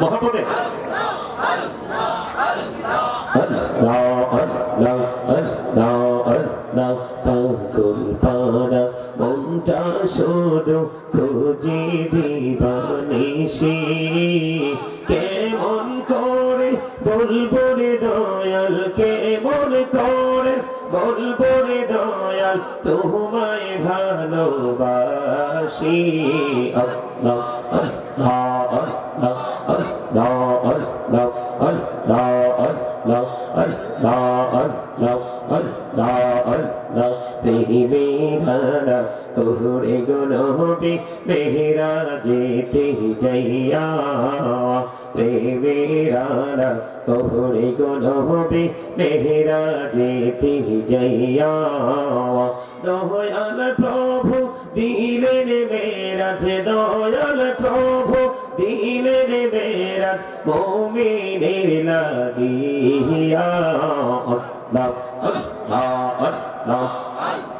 মহাপদে মনটা শুধু খুঁজে দিবানিসি কেমন করে বলব বলব রে দয়াল তোমায় ভালোবাসি আল্লাহ আল্লাহ আল্লাহ আল্লাহ তোহরে গুনবি মেহরা যেতে যাইয়া প্রেমেরা তোহরে গুনবি মেহরা যেতে যাইয়া দয়াল প্রভু দিলেন মেরাজ দয়াল প্রভু দিলেন মেরাজ মোমিনের লাগিয়া আল্লাহ আল্লাহ আল্লাহ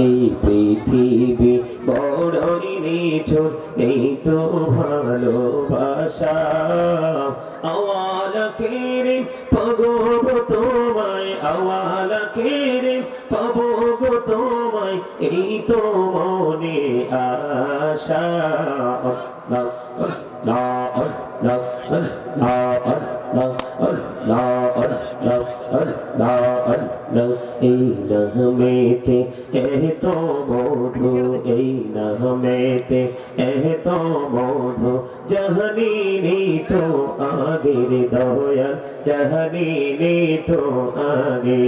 এই পৃথিবী বড়ই নিঠুর এই তো ভালোবাসা আওয়াল কেরে তোমায় আওয়াল কেরে পাবো তোমায় এই তো মনে আশা আল্লাহ আল্লাহ এই নহমেতে এহ তো মধু এই নহমেতে এহ তো মধু জহনি তো আগের দয়াল জহনি তো আগে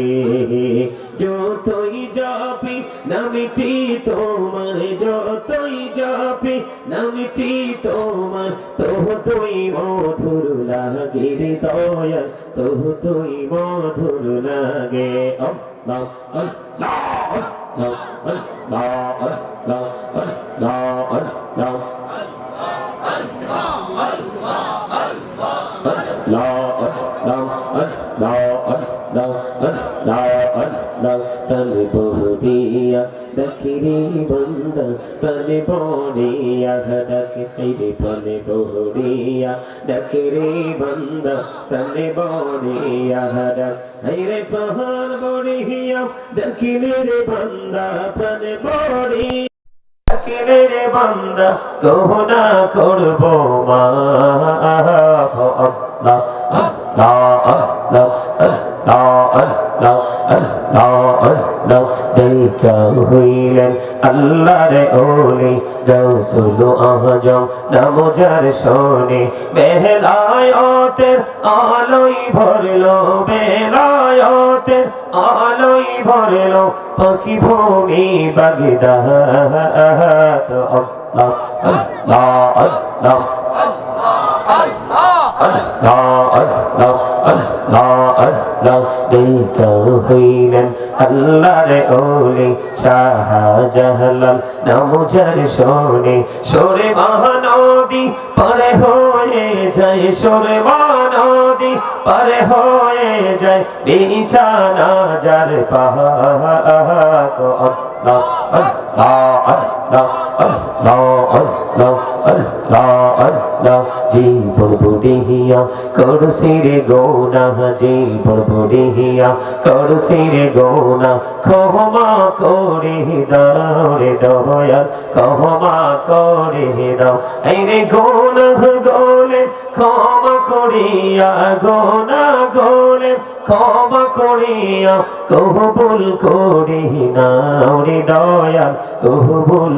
जो যাবি নামিটি তোমার যতই যাবি নামিটি তোমার তোহ তুই মধুর লাগে রে দয়াল তো তুই মধুর লাগে আল্লাহ আল্লাহ আল্লাহ আল্লাহ আল্লাহ আল্লাহ পলপোড়িয়া দখিরি বন্দ পলে পোড়িয়া ডকিরি পলে পোড়িয়া ডকিরি বন্দ পলে পোড়িয়া ডক হইরে পহান বড়িয়া ডকিরি রে বন্দ পলে পোড়ি ডকিরি রে বন্দ গহনা করব মা আল্লাহ আল্লাহ আল্লাহ আল্লাহ আল্লাহ আল্লাহ আল্লাহ দেখা হইলেন আল্লাহর ওলি শোনে বেলায়তের আলোই ভরলো বেলায়তের আলোই ভরলো পাখি ভূমি বাগদা আল্লাহ আল্লাহ আল্লাহ দেখা হইলেন আল্লাহর ওলি শাহজাহালাল নামজার শোনে সরে মহানদী পরে হয়ে যায় সরে মহানদী পরে হয়ে যায় বিছানা যার আল্লাহ জীবন বুড়িয়া করছি রে গোনা জীবন বুড়িয়া করছি রে গোনা ক্ষমা করে দাও রে দয়াল ক্ষমা করে দাও এই রে গোনা গোলে ক্ষমা করিয়া গোনা করে নাও রে দয়াল কবুল